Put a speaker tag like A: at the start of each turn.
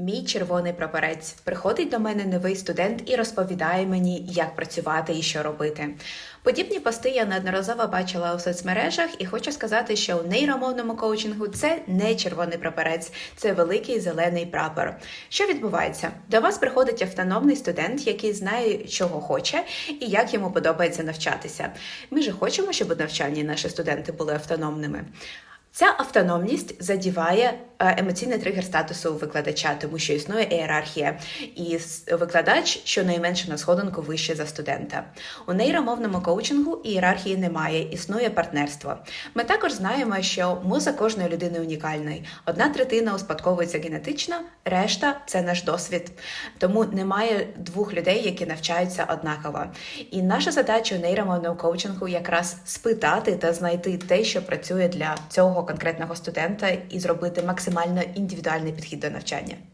A: Мій червоний прапорець приходить до мене новий студент і розповідає мені, як працювати і що робити. Подібні пости я неодноразово бачила у соцмережах, і хочу сказати, що у нейромовному коучингу це не червоний прапорець, це великий зелений прапор. Що відбувається? До вас приходить автономний студент, який знає, чого хоче і як йому подобається навчатися. Ми ж хочемо, щоб у навчанні наші студенти були автономними. Ця автономність задіває е, емоційний тригер статусу викладача, тому що існує ієрархія, і викладач щонайменше на сходинку вище за студента. У нейромовному коучингу ієрархії немає, існує партнерство. Ми також знаємо, що мозок кожної людини унікальний. Одна третина успадковується генетично, решта це наш досвід. Тому немає двох людей, які навчаються однаково. І наша задача у нейромовному коучингу якраз спитати та знайти те, що працює для цього конкретного студента, і зробити максимально індивідуальний підхід до навчання.